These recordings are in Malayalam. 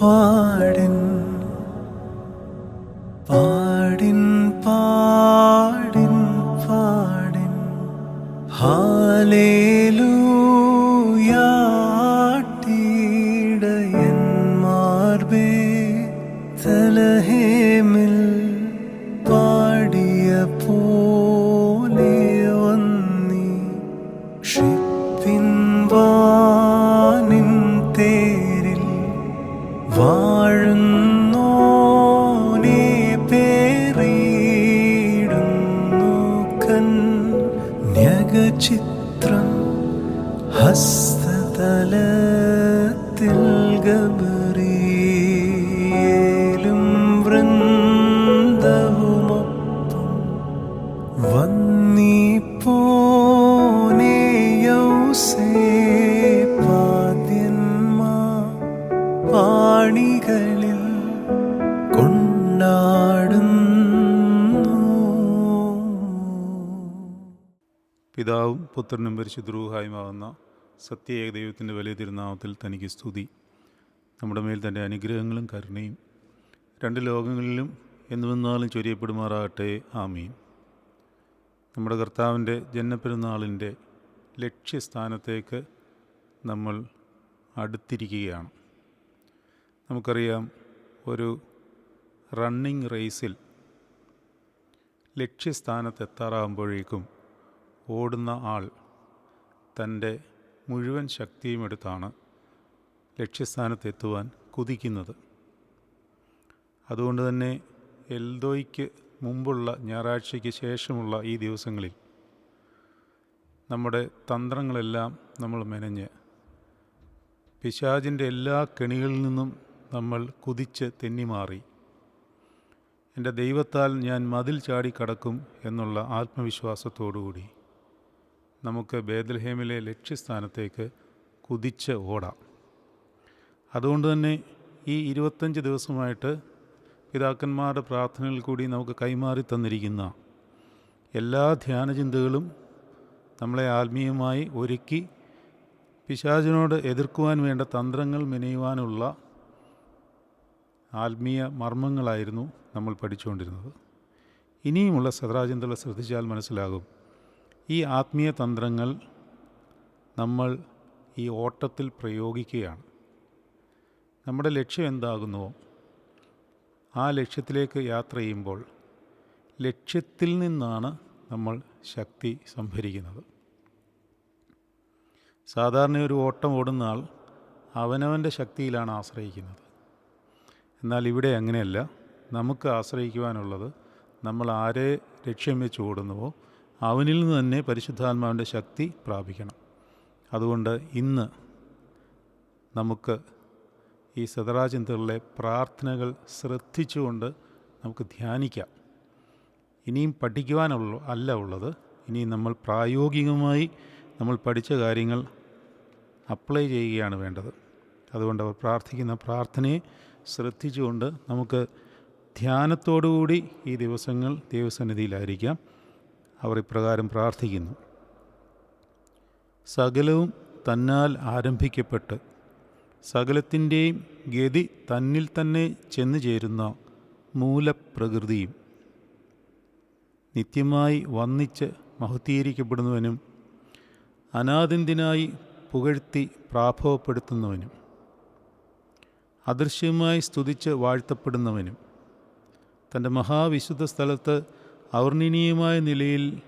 പാടിൻ വാഴുന്നോനെ പേറിയിടുന്നു കന്യകചിത്രം ഹസ്തതലത്തിൽ കൊണ്ടാടുന്നു. പിതാവും പുത്രനും പരിശുദ്രൂഹായുമാകുന്ന സത്യേക ദൈവത്തിന്റെ വലിയ തിരുനാമത്തിൽ തനിക്ക് സ്തുതി. നമ്മുടെ മേൽ തന്റെ അനുഗ്രഹങ്ങളും കരുണയും രണ്ട് ലോകങ്ങളിലും എന്നുവെന്നാലും ചൊരിയപ്പെടുമാറാകട്ടെ. ആമീൻ. നമ്മുടെ കർത്താവിന്റെ ജന്മപ്പെരുന്നാളിന്റെ ലക്ഷ്യസ്ഥാനത്തേക്ക് നമ്മൾ അടുത്തിരിക്കുകയാണ്. നമുക്കറിയാം ഒരു റണ്ണിങ് റേസിൽ ലക്ഷ്യസ്ഥാനത്തെത്താറാകുമ്പോഴേക്കും ഓടുന്ന ആൾ തന്റെ മുഴുവൻ ശക്തിയും എടുത്താണ് ലക്ഷ്യസ്ഥാനത്തെത്തുവാൻ കുതിക്കുന്നത്. അതുകൊണ്ട് തന്നെ എൽദോയ്ക്ക് മുമ്പുള്ള ഞായറാഴ്ചയ്ക്ക് ശേഷമുള്ള ഈ ദിവസങ്ങളിൽ നമ്മുടെ തന്ത്രങ്ങളെല്ലാം നമ്മൾ മെനഞ്ഞ് പിശാചിന്റെ എല്ലാ കെണികളിൽ നിന്നും നമ്മൾ കുതിച്ച് തെന്നിമാറി. എന്റെ ദൈവത്താൽ ഞാൻ മതിൽ ചാടി കടക്കും എന്നുള്ള ആത്മവിശ്വാസത്തോടുകൂടി നമുക്ക് ബേദൽഹേമിലെ ലക്ഷ്യസ്ഥാനത്തേക്ക് കുതിച്ച് ഓടാം. അതുകൊണ്ട് തന്നെ ഈ ഇരുപത്തഞ്ച് ദിവസമായിട്ട് പിതാക്കന്മാരുടെ പ്രാർത്ഥനയിൽ കൂടി നമുക്ക് കൈമാറി തന്നിരിക്കുന്ന എല്ലാ ധ്യാനചിന്തകളും നമ്മളെ ആത്മീയമായി ഒരുക്കി പിശാചിനോട് എതിർക്കുവാൻ വേണ്ട തന്ത്രങ്ങൾ മെനയുവാനുള്ള ആത്മീയ മർമ്മങ്ങളായിരുന്നു നമ്മൾ പഠിച്ചുകൊണ്ടിരുന്നത്. ഇനിയുമുള്ള സദരാചിന്തകൾ ശ്രദ്ധിച്ചാൽ മനസ്സിലാകും. ഈ ആത്മീയ തന്ത്രങ്ങൾ നമ്മൾ ഈ ഓട്ടത്തിൽ പ്രയോഗിക്കുകയാണ്. നമ്മുടെ ലക്ഷ്യം എന്താകുന്നുവോ ആ ലക്ഷ്യത്തിലേക്ക് യാത്ര ചെയ്യുമ്പോൾ ലക്ഷ്യത്തിൽ നിന്നാണ് നമ്മൾ ശക്തി സംഭരിക്കുന്നത്. സാധാരണ ഒരു ഓട്ടം ഓടുന്ന ആൾ അവനവന്റെ ശക്തിയിലാണ് ആശ്രയിക്കുന്നത്. എന്നാൽ ഇവിടെ അങ്ങനെയല്ല. നമുക്ക് ആശ്രയിക്കുവാനുള്ളത് നമ്മൾ ആരെ ലക്ഷ്യം വെച്ച് ഓടുന്നുവോ അവനിൽ നിന്ന് തന്നെ പരിശുദ്ധാത്മാവിന്റെ ശക്തി പ്രാപിക്കണം. അതുകൊണ്ട് ഇന്ന് നമുക്ക് ഈ സദറാചിന്തകളിലെ പ്രാർത്ഥനകൾ ശ്രദ്ധിച്ചുകൊണ്ട് നമുക്ക് ധ്യാനിക്കാം. ഇനിയും പഠിക്കുവാനുള്ള അല്ല ഉള്ളത്. ഇനി നമ്മൾ പ്രായോഗികമായി നമ്മൾ പഠിച്ച കാര്യങ്ങൾ അപ്ലൈ ചെയ്യുകയാണ് വേണ്ടത്. അതുകൊണ്ട് അവർ പ്രാർത്ഥിക്കുന്ന പ്രാർത്ഥനയെ ശ്രദ്ധിച്ചുകൊണ്ട് നമുക്ക് ധ്യാനത്തോടുകൂടി ഈ ദിവസങ്ങൾ ദൈവസന്നിധിയിലായിരിക്കാം. അവർ ഇപ്രകാരം പ്രാർത്ഥിക്കുന്നു. സകലവും തന്നാൽ ആരംഭിക്കപ്പെട്ട് സകലത്തിന്റെയും ഗതി തന്നിൽ തന്നെ ചെന്നു ചേരുന്ന മൂലപ്രകൃതിയും നിത്യമായി വന്നിച്ച് മഹത്തീകരിക്കപ്പെടുന്നവനും അനാദിന്തിനായി പുകഴ്ത്തി പ്രാഭവപ്പെടുത്തുന്നവനും അദൃശ്യമായി സ്തുതിച്ച് വാഴ്ത്തപ്പെടുന്നവനും. തന്റെ മഹാവിശുദ്ധ സ്ഥലത്ത് ഔർണിനീയമായ നിലയിൽ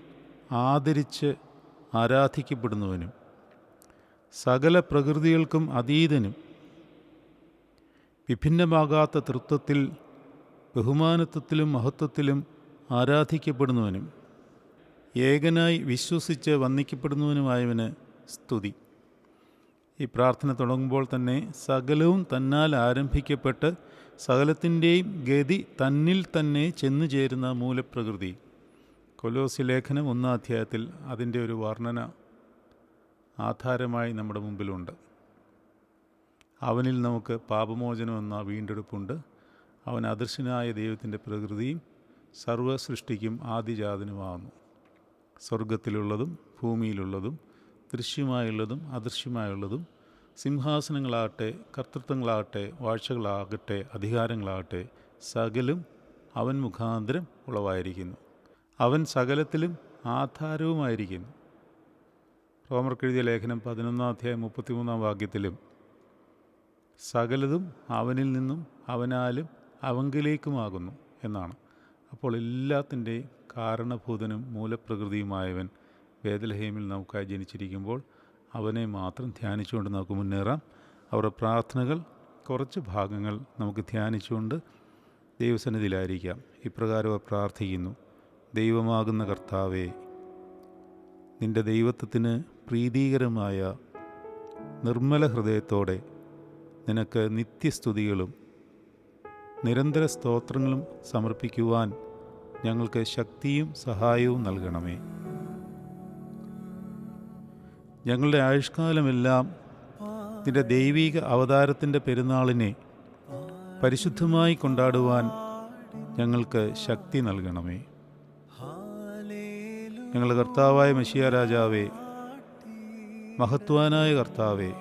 ആദരിച്ച് ആരാധിക്കപ്പെടുന്നവനും. സകല പ്രകൃതികൾക്കും അതീതനും. വിഭിന്നമാകാത്ത തൃത്വത്തിൽ ബഹുമാനത്വത്തിലും മഹത്വത്തിലും ആരാധിക്കപ്പെടുന്നവനും. ഏകനായി വിശ്വസിച്ച് വന്ദിക്കപ്പെടുന്നവനുമായവന് സ്തുതി. ഈ പ്രാർത്ഥന തുടങ്ങുമ്പോൾ തന്നെ സകലവും തന്നാൽ ആരംഭിക്കപ്പെട്ട് സകലത്തിന്റെയും ഗതി തന്നിൽ തന്നെ ചെന്നു ചേരുന്ന മൂലപ്രകൃതി. കൊലോസി ലേഖനം ഒന്നാം അധ്യായത്തിൽ അതിന്റെ ഒരു വർണന ആധാരമായി നമ്മുടെ മുമ്പിലുണ്ട്. അവനിൽ നമുക്ക് പാപമോചനം എന്ന വീണ്ടെടുപ്പുണ്ട്. അവൻ അദൃശ്യനായ ദൈവത്തിന്റെ പ്രകൃതിയും സർവ സൃഷ്ടിക്കും ആദിജാതനുമാകുന്നു. സ്വർഗത്തിലുള്ളതും ഭൂമിയിലുള്ളതും ദൃശ്യമായുള്ളതും അദൃശ്യമായുള്ളതും സിംഹാസനങ്ങളാകട്ടെ കർത്തൃത്വങ്ങളാകട്ടെ വാഴ്ചകളാകട്ടെ അധികാരങ്ങളാകട്ടെ സകലും അവൻ മുഖാന്തരം ഉളവായിരിക്കുന്നു. അവൻ സകലത്തിലും ആധാരവുമായിരിക്കുന്നു. റോമർക്കെഴുതിയ ലേഖനം പതിനൊന്നാം അധ്യായം മുപ്പത്തിമൂന്നാം വാക്യത്തിലും സകലതും അവനിൽ നിന്നും അവനാലും അവങ്കിലേക്കുമാകുന്നു എന്നാണ്. അപ്പോൾ എല്ലാത്തിന്റെയും കാരണഭൂതനും മൂലപ്രകൃതിയുമായവൻ വേദലഹേമിൽ നമുക്കായി ജനിച്ചിരിക്കുമ്പോൾ അവനെ മാത്രം ധ്യാനിച്ചുകൊണ്ട് നമുക്ക് മുന്നേറാം. അവരുടെ പ്രാർത്ഥനകൾ കുറച്ച് ഭാഗങ്ങൾ നമുക്ക് ധ്യാനിച്ചുകൊണ്ട് ദൈവസന്നിധിയിലായിരിക്കാം. ഇപ്രകാരം അവർ പ്രാർത്ഥിക്കുന്നു. ദൈവമാകുന്ന കർത്താവേ നിന്റെ ദൈവത്വത്തിന് പ്രീതികരമായ നിർമ്മല ഹൃദയത്തോടെ നിനക്ക് നിത്യസ്തുതികളും നിരന്തര സ്തോത്രങ്ങളും സമർപ്പിക്കുവാൻ ഞങ്ങൾക്ക് ശക്തിയും സഹായവും നൽകണമേ. ഞങ്ങളുടെ ആയുഷ്കാലമെല്ലാം നിന്റെ ദൈവീക അവതാരത്തിന്റെ പെരുന്നാളിനെ പരിശുദ്ധമായി കൊണ്ടാടുവാൻ ഞങ്ങൾക്ക് ശക്തി നൽകണമേ. ഞങ്ങളുടെ കർത്താവായ മെഷിയ രാജാവേ മഹത്വാനായ കർത്താവേ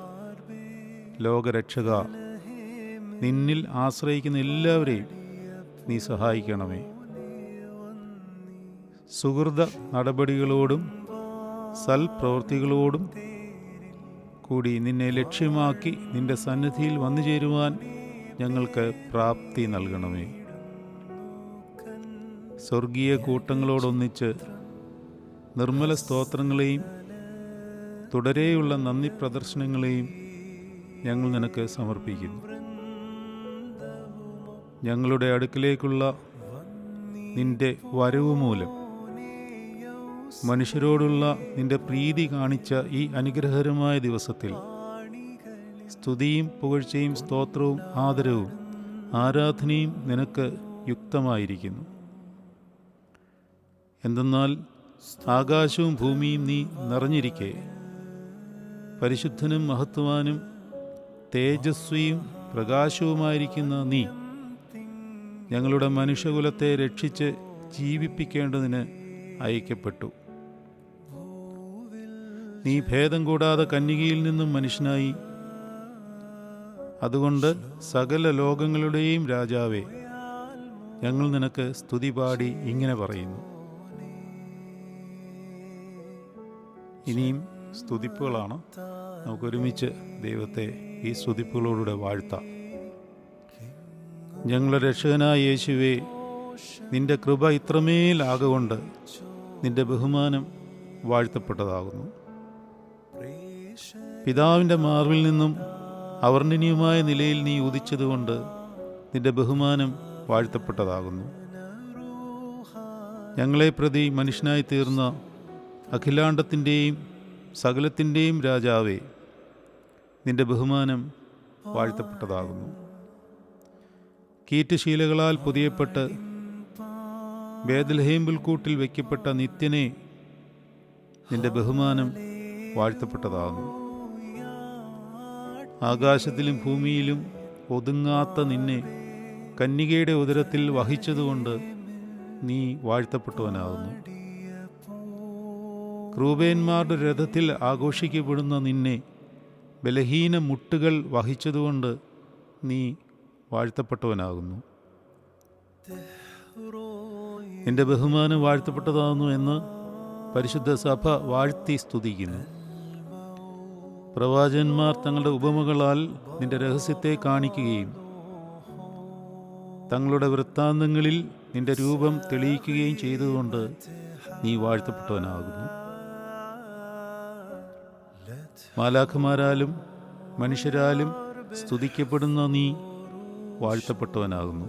ലോകരക്ഷക നിന്നിൽ ആശ്രയിക്കുന്ന എല്ലാവരെയും നീ സഹായിക്കണമേ. സുഹൃത നടപടികളോടും സൽപ്രവൃത്തികളോടും കൂടി നിന്നെ ലക്ഷ്യമാക്കി നിന്റെ സന്നിധിയിൽ വന്നു ചേരുവാൻ ഞങ്ങൾക്ക് പ്രാപ്തി നൽകണമേ. സ്വർഗീയ കൂട്ടങ്ങളോടൊന്നിച്ച് നിർമ്മല സ്തോത്രങ്ങളെയും തുടരെയുള്ള നന്ദി പ്രദർശനങ്ങളെയും ഞങ്ങൾ നിനക്ക് സമർപ്പിക്കുന്നു. ഞങ്ങളുടെ അടുക്കിലേക്കുള്ള നിന്റെ വരവ് മൂലം മനുഷ്യരോടുള്ള നിന്റെ പ്രീതി കാണിച്ച ഈ അനുഗ്രഹകരമായ ദിവസത്തിൽ സ്തുതിയും പുകഴ്ചയും സ്തോത്രവും ആദരവും ആരാധനയും നിനക്ക് യുക്തമായിരിക്കുന്നു. എന്തെന്നാൽ ആകാശവും ഭൂമിയും നീ നിറഞ്ഞിരിക്കെ. പരിശുദ്ധനും മഹത്വാനും തേജസ്വിയും പ്രകാശവുമായിരിക്കുന്ന നീ ഞങ്ങളുടെ മനുഷ്യകുലത്തെ രക്ഷിച്ച് ജീവിപ്പിക്കേണ്ടതിന് അയക്കപ്പെട്ടു. നീ ഭേദം കൂടാതെ കന്യകയിൽ നിന്നും മനുഷ്യനായി. അതുകൊണ്ട് സകല ലോകങ്ങളുടെയും രാജാവേ ഞങ്ങൾ നിനക്ക് സ്തുതി പാടി ഇങ്ങനെ പറയുന്നു. ഇനിയും സ്തുതിപ്പുകളാണ്. നമുക്കൊരുമിച്ച് ദൈവത്തെ ഈ സ്തുതിപ്പുകളോടുകൂടെ വാഴ്ത്താം. ഞങ്ങളുടെ രക്ഷകനായ യേശുവേ നിന്റെ കൃപ ഇത്രമേലാകൊണ്ട് നിന്റെ ബഹുമാനം വാഴ്ത്തപ്പെട്ടതാകുന്നു. പിതാവിന്റെ മാർവിൽ നിന്നും അവർണനീയമായ നിലയിൽ നീ ഉദിച്ചതുകൊണ്ട് നിന്റെ ബഹുമാനം വാഴ്ത്തപ്പെട്ടതാകുന്നു. ഞങ്ങളെ പ്രതി മനുഷ്യനായി തീർന്ന അഖിലാണ്ടത്തിന്റെയും സകലത്തിന്റെയും രാജാവേ നിന്റെ ബഹുമാനം വാഴ്ത്തപ്പെട്ടതാകുന്നു. കീറ്റുശീലകളാൽ പുതിയപ്പെട്ട് വേദലഹേമ്പിൽക്കൂട്ടിൽ വയ്ക്കപ്പെട്ട നിത്യനെ നിന്റെ ബഹുമാനം വാഴ്ത്തപ്പെട്ടതാകുന്നു. ആകാശത്തിലും ഭൂമിയിലും ഒതുങ്ങാത്ത നിന്നെ കന്യകയുടെ ഉദരത്തിൽ വഹിച്ചതുകൊണ്ട് നീ വാഴ്ത്തപ്പെട്ടവനാകുന്നു. ക്രൂബേന്മാരുടെ രഥത്തിൽ ആഘോഷിക്കപ്പെടുന്ന നിന്നെ ബലഹീന മുട്ടുകൾ വഹിച്ചതുകൊണ്ട് നീ വാഴ്ത്തപ്പെട്ടവനാകുന്നു. എന്റെ ബഹുമാനം വാഴ്ത്തപ്പെട്ടതാകുന്നു എന്ന് പരിശുദ്ധ സഭ വാഴ്ത്തി സ്തുതിക്കുന്നു. പ്രവാചകന്മാർ തങ്ങളുടെ ഉപമകളാൽ നിന്റെ രഹസ്യത്തെ കാണിക്കുകയും തങ്ങളുടെ വൃത്താന്തങ്ങളിൽ നിന്റെ രൂപം തെളിയിക്കുകയും ചെയ്തതുകൊണ്ട് നീ വാഴ്ത്തപ്പെട്ടവനാകുന്നു. മാലാഖമാരാലും മനുഷ്യരാലും സ്തുതിക്കപ്പെടുന്ന നീ വാഴ്ത്തപ്പെട്ടവനാകുന്നു.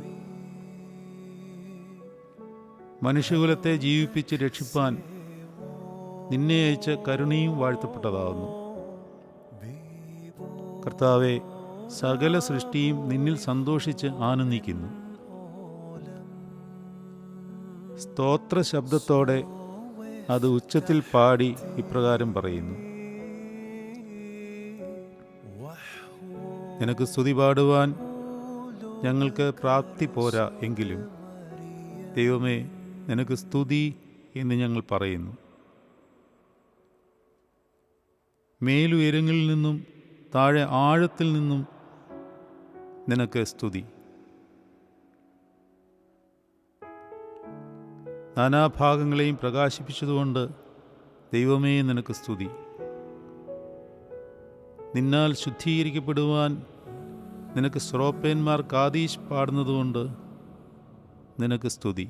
മനുഷ്യകുലത്തെ ജീവിപ്പിച്ച് രക്ഷിപ്പാൻ നിന്നെ അയച്ച കരുണയും വാഴ്ത്തപ്പെട്ടതാകുന്നു. കർത്താവെ സകല സൃഷ്ടിയും നിന്നിൽ സന്തോഷിച്ച് ആനന്ദിക്കുന്നു. സ്തോത്ര ശബ്ദത്തോടെ അത് ഉച്ചത്തിൽ പാടി ഇപ്രകാരം പറയുന്നു. നിനക്ക് സ്തുതി പാടുവാൻ ഞങ്ങൾക്ക് പ്രാപ്തി പോരാ എങ്കിലും ദൈവമേ നിനക്ക് സ്തുതി എന്ന് ഞങ്ങൾ പറയുന്നു. മേലുയരങ്ങളിൽ നിന്നും താഴെ ആഴത്തിൽ നിന്നും നിനക്ക് സ്തുതി. നാനാഭാഗങ്ങളെയും പ്രകാശിപ്പിച്ചതുകൊണ്ട് ദൈവമേ നിനക്ക് സ്തുതി. നിന്നാൽ ശുദ്ധീകരിക്കപ്പെടുവാൻ നിനക്ക് സ്രോപ്പേന്മാർ കാതീശ് പാടുന്നതുകൊണ്ട് നിനക്ക് സ്തുതി.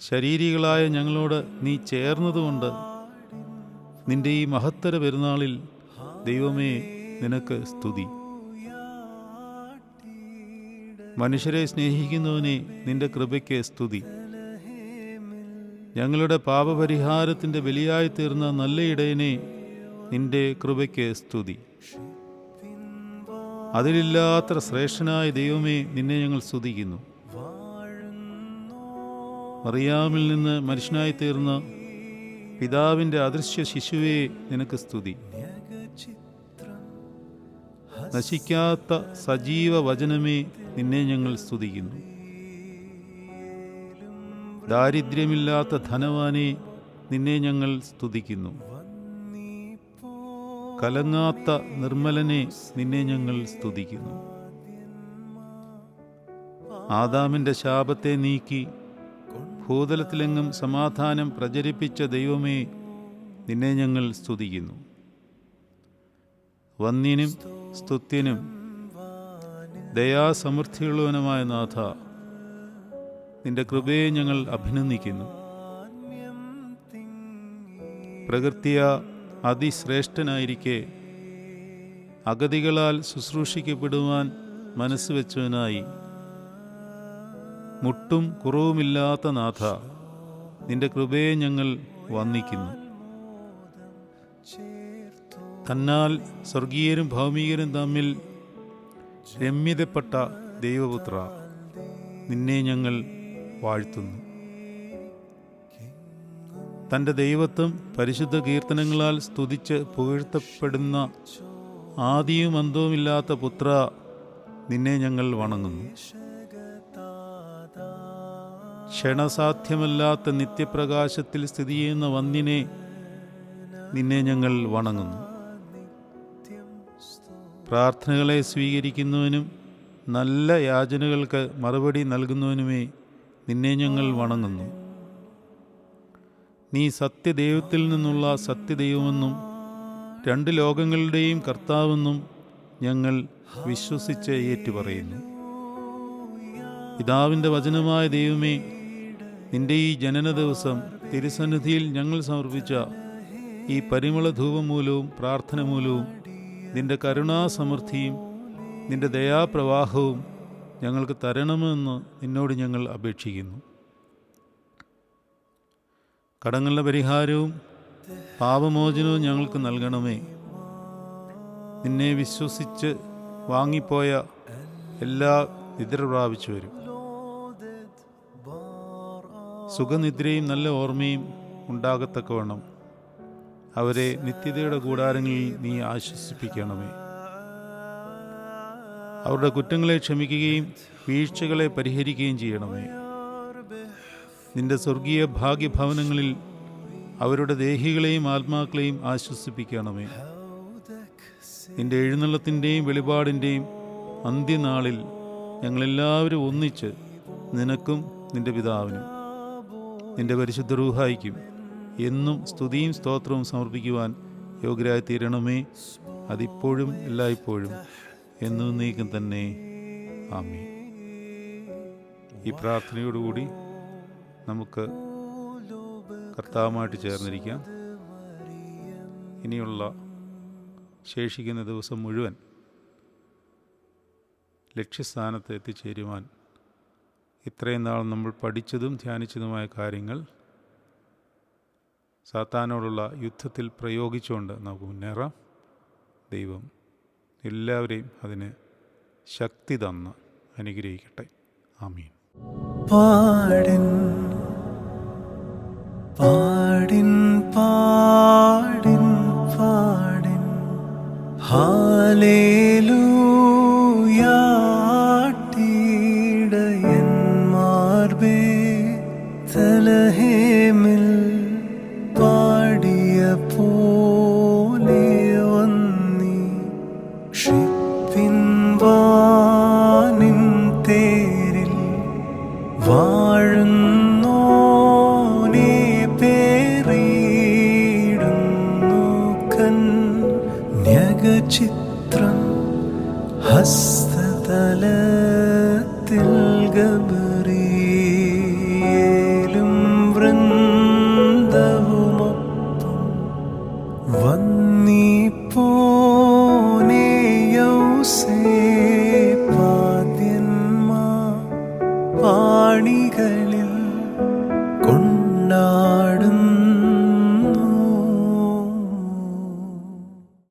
ശരീരികളായ ഞങ്ങളോട് നീ ചേർന്നതുകൊണ്ട് നിന്റെ ഈ മഹത്തര പെരുന്നാളിൽ ദൈവമേ നിനക്ക് സ്തുതി. മനുഷ്യരെ സ്നേഹിക്കുന്നവനെ നിന്റെ കൃപയ്ക്ക് സ്തുതി. ഞങ്ങളുടെ പാപപരിഹാരത്തിന്റെ ബലിയായി തീർന്ന നല്ല ഇടയനെ നിന്റെ കൃപയ്ക്ക് സ്തുതി. അതിലില്ലാത്ത ശ്രേഷ്ഠനായ ദൈവമേ നിന്നെ ഞങ്ങൾ സ്തുതിക്കുന്നു. മറിയാമിൽ നിന്ന് മനുഷ്യനായി തീർന്ന പിതാവിന്റെ അദൃശ്യ ശിശുവേ നിനക്ക് സ്തുതി. നശിക്കാത്ത സജീവ വചനമേ നിന്നെ ഞങ്ങൾ സ്തുതിക്കുന്നു. ദാരിദ്ര്യമില്ലാത്ത ധനവാനെ നിന്നെ ഞങ്ങൾ സ്തുതിക്കുന്നു. കലങ്ങാത്ത നിർമ്മലനെ നിന്നെ ഞങ്ങൾ സ്തുതിക്കുന്നു. ആദാമിന്റെ ശാപത്തെ നീക്കി ഭൂതലത്തിലെങ്ങും സമാധാനം പ്രചരിപ്പിച്ച ദൈവമേ നിന്നെ ഞങ്ങൾ സ്തുതിക്കുന്നു. വന്യനും സ്തുത്യനും ദയാസമൃദ്ധിയുള്ളവനുമായ നാഥ നിന്റെ കൃപയെ ഞങ്ങൾ അഭിനന്ദിക്കുന്നു. പ്രകൃതിയ അതിശ്രേഷ്ഠനായിരിക്കെ അഗതികളാൽ ശുശ്രൂഷിക്കപ്പെടുവാൻ മനസ്സ് വെച്ചവനായി മുട്ടും കുറവുമില്ലാത്ത നാഥ നിന്റെ കൃപയെ ഞങ്ങൾ വന്ദിക്കുന്നു. തന്നാൽ സ്വർഗീയരും ഭൗമികരും തമ്മിൽ രമ്യതപ്പെട്ട ദൈവപുത്ര നിന്നെ ഞങ്ങൾ വാഴ്ത്തുന്നു. തന്റെ ദൈവത്വം പരിശുദ്ധ കീർത്തനങ്ങളാൽ സ്തുതിച്ച് പുകഴ്ത്തപ്പെടുന്ന ആദിയും അന്തവുമില്ലാത്ത പുത്ര നിന്നെ ഞങ്ങൾ വണങ്ങുന്നു. ക്ഷണസാധ്യമല്ലാത്ത നിത്യപ്രകാശത്തിൽ സ്ഥിതി ചെയ്യുന്ന വന്നിനെ നിന്നെ ഞങ്ങൾ വണങ്ങുന്നു. പ്രാർത്ഥനകളെ സ്വീകരിക്കുന്നവനും നല്ല യാചനകൾക്ക് മറുപടി നൽകുന്നവനുമേ നിന്നെ ഞങ്ങൾ വണങ്ങുന്നു. നീ സത്യദൈവത്തിൽ നിന്നുള്ള സത്യദൈവമെന്നും രണ്ട് ലോകങ്ങളുടെയും കർത്താവെന്നും ഞങ്ങൾ വിശ്വസിച്ച് ഏറ്റുപറയുന്നു. പിതാവിന്റെ വചനമായ ദൈവമേ നിന്റെ ഈ ജനന ദിവസം തിരുസന്നിധിയിൽ ഞങ്ങൾ സമർപ്പിച്ച ഈ പരിമള ധൂപം മൂലവും പ്രാർത്ഥന മൂലവും നിന്റെ കരുണാസമൃദ്ധിയും നിന്റെ ദയാപ്രവാഹവും ഞങ്ങൾക്ക് തരണമെന്ന് നിന്നോട് ഞങ്ങൾ അപേക്ഷിക്കുന്നു. കടങ്ങളുടെ പരിഹാരവും പാപമോചനവും ഞങ്ങൾക്ക് നൽകണമേ. നിന്നെ വിശ്വസിച്ച് വാങ്ങിപ്പോയ എല്ലാ നിദ്ര പ്രാപിച്ചു വരും. സുഖനിദ്രയും നല്ല ഓർമ്മയും ഉണ്ടാകത്തക്കവണ്ണം അവരെ നിത്യതയുടെ കൂടാരങ്ങളിൽ നീ ആശ്വസിപ്പിക്കണമേ. അവരുടെ കുറ്റങ്ങളെ ക്ഷമിക്കുകയും വീഴ്ചകളെ പരിഹരിക്കുകയും ചെയ്യണമേ. നിന്റെ സ്വർഗീയ ഭാഗ്യഭവനങ്ങളിൽ അവരുടെ ദേഹികളെയും ആത്മാക്കളെയും ആശ്വസിപ്പിക്കണമേ. നിന്റെ എഴുന്നള്ളത്തിന്റെയും വെളിപാടിന്റെയും അന്ത്യനാളിൽ ഞങ്ങളെല്ലാവരും ഒന്നിച്ച് നിനക്കും നിന്റെ പിതാവിനും നിന്റെ പരിശുദ്ധ റൂഹായിക്കും. എന്നും സ്തുതിയും സ്തോത്രവും സമർപ്പിക്കുവാൻ യോഗ്യരായി തീരണമേ. അതിപ്പോഴും എല്ലായ്പ്പോഴും എന്നും നീക്കം തന്നെ. ആമേ ഈ പ്രാർത്ഥനയോടുകൂടി നമുക്ക് കർത്താവുമായിട്ട് ചേർന്നിരിക്കാം. ഇനിയുള്ള ശേഷിക്കുന്ന ദിവസം മുഴുവൻ ലക്ഷ്യസ്ഥാനത്ത് എത്തിച്ചേരുവാൻ ഇത്രയും നാൾ നമ്മൾ പഠിച്ചതും ധ്യാനിച്ചതുമായ കാര്യങ്ങൾ സാത്താനോടുള്ള യുദ്ധത്തിൽ പ്രയോഗിച്ചുകൊണ്ട് നമുക്ക് മുന്നേറാം. ദൈവം എല്ലാവരെയും അതിന് ശക്തി തന്ന് അനുഗ്രഹിക്കട്ടെ. ആമീൻ. പാടിൻ പാടിൻ പാടിൻ പാടിൻ. ഹാലേലൂയാട്ടിടയന്മാർബേ ചിത്രം ഹസ്തതലത്തിൽ ഗബ